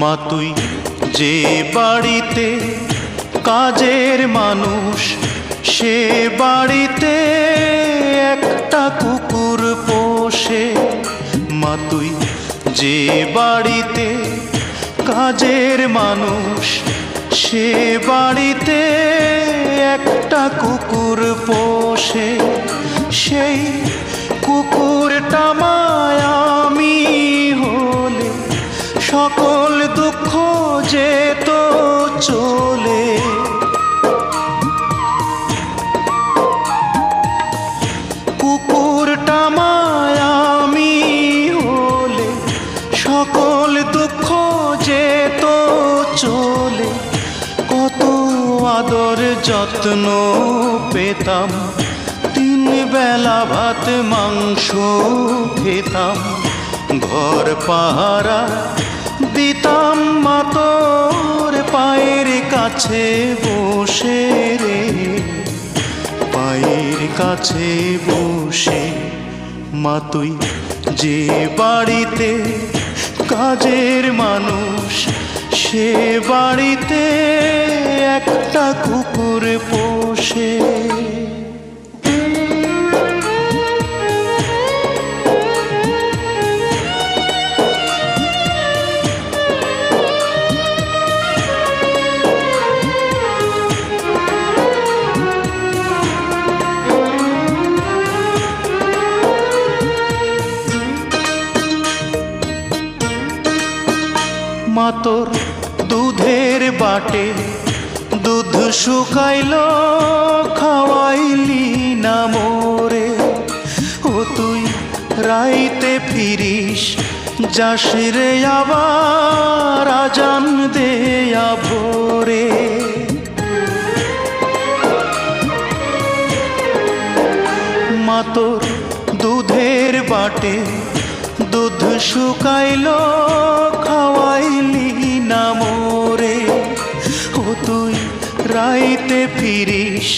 মা তুই যে বাড়িতে কাজের মানুষ, সে বাড়িতে একটা কুকুর পোষে। মা তুই যে বাড়িতে কাজের মানুষ, সে বাড়িতে একটা কুকুর পোষে। সেই কুকুরটা মায়ামি যেত চলে। কুকুরটা মায়ামি হলে, সকল দুঃখ যেত চলে। কত আদর যত্ন পেতাম, তিন বেলা ভাত, মাংস খেতাম। ঘর পাহারা দিতাম মাতর পায়ের কাছে বসে রে। পায়ের কাছে বসে, মা তুই যে বাড়িতে, কাজের মানুষ, সে বাড়িতে একটা কুকুর পোষে। মাতর দুধের বাটে। দুধ শুকাইল, খাওয়াইলি না মোরে। ও তুই রাইতে ফিরিস, যাস রে আবার আজান দেয়া ভোরে। মাতর দুধের বাটে শুকাইল, খাওয়াইলি না মোরে। ও তুই রাইতে ফিরিস,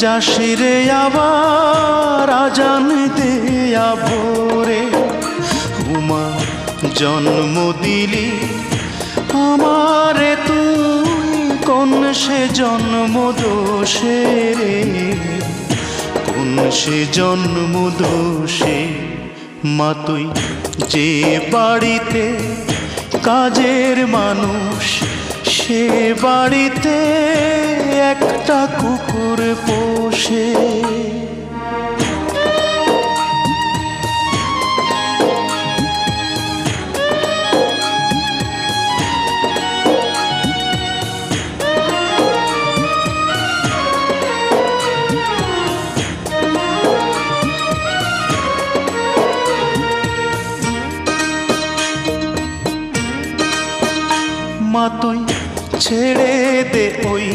যাস রে আবার আজান দেয়া ভোরে। উমা, জন্ম দিলি আমারে তুই, কোন সে জন্ম দোষে কোন সে জন্ম দোষে মা তুই যে বাড়িতে কাজের মানুষ সে বাড়িতে একটা কুকুর পোষে। মা তুই ছেড়ে দে ওই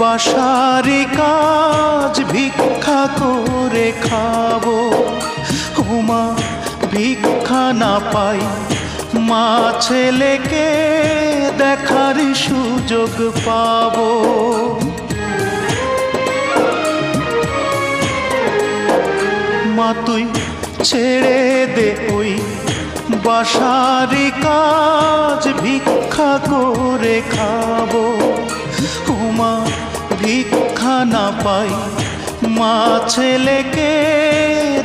বাসারি কাজ ভিক্ষা করে খাব। হুমা, ভিক্ষা না পাই, মা ছেলেকে দেখার সুযোগ পাবো। মা তুই ছেড়ে দে বাসারি কাজ ভিক্ষা করে খাব। উমা, ভিক্ষা না পাই। মা ছেলেকে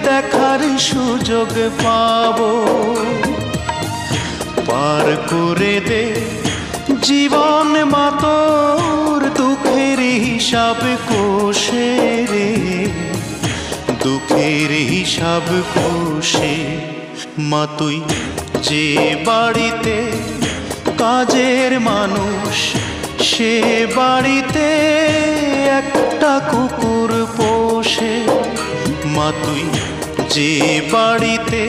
দেখার সুযোগ পাবো। পার করে দে জীবন মাতর, দুঃখের হিসাব কোষে রে। দুঃখের হিসাব কোষে। মা তুই যে বাড়িতে কাজের মানুষ, সে বাড়িতে একটা কুকুর পোষে। মা তুই যে বাড়িতে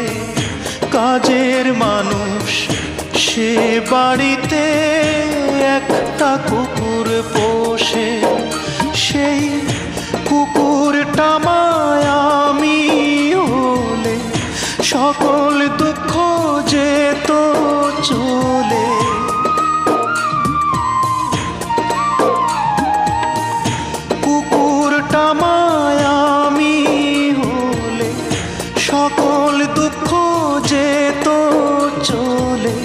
কাজের মানুষ, সে বাড়িতে একটা কুকুর পোষে। দুঃখ যেত চলে। কুকুরটা মায়ামি হলে, সকল দুঃখ যেত চলে।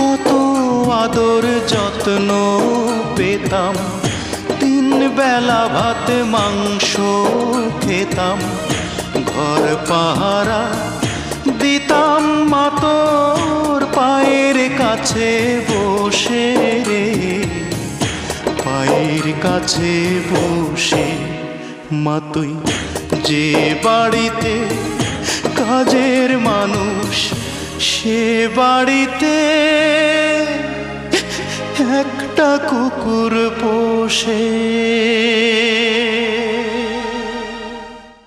কত আদর যত্ন পেতাম, তিন বেলা ভাত মাংস খেতাম। ঘর পাহারা কাছে বসে রে, পায়ের কাছে বসে মা তুই যে বাড়িতে, কাজের মানুষ সে বাড়িতে। একটা কুকুর পোষে।